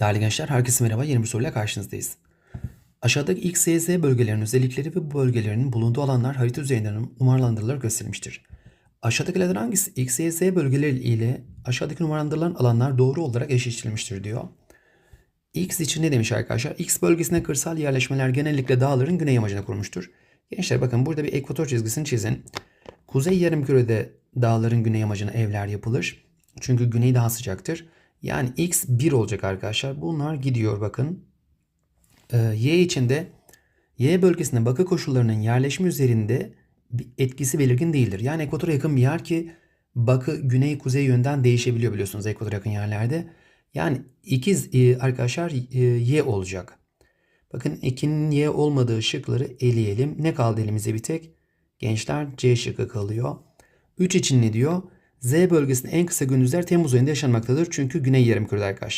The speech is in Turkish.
Değerli gençler, herkese merhaba. Yeni bir soruyla karşınızdayız. Aşağıdaki X, Y, Z bölgelerinin özellikleri ve bu bölgelerin bulunduğu alanlar harita üzerinden numaralandırılarak gösterilmiştir. Aşağıdakilerden hangisi X, Y, Z bölgeleri ile aşağıdaki numaralandırılan alanlar doğru olarak eşleştirilmiştir diyor. X için ne demiş arkadaşlar? X bölgesinde kırsal yerleşmeler genellikle dağların güney yamacına kurulmuştur. Gençler bakın burada bir ekvator çizgisini çizin. Kuzey yarımkürede dağların güney yamacına evler yapılır. Çünkü güney daha sıcaktır. Yani X 1 olacak arkadaşlar. Bunlar gidiyor bakın. Ee, y için de Y bölgesinde bakı koşullarının yerleşme üzerinde etkisi belirgin değildir. Yani ekvatora yakın bir yer ki bakı güney kuzey yönden değişebiliyor biliyorsunuz ekvatora yakın yerlerde. Yani ikiz e, arkadaşlar e, Y olacak. Bakın 2'nin Y olmadığı şıkları eleyelim. Ne kaldı elimize bir tek? Gençler C şıkkı kalıyor. 3 için ne diyor? Z bölgesinde en kısa gündüzler Temmuz ayında yaşanmaktadır. Çünkü güney yarımkürede arkadaşlar.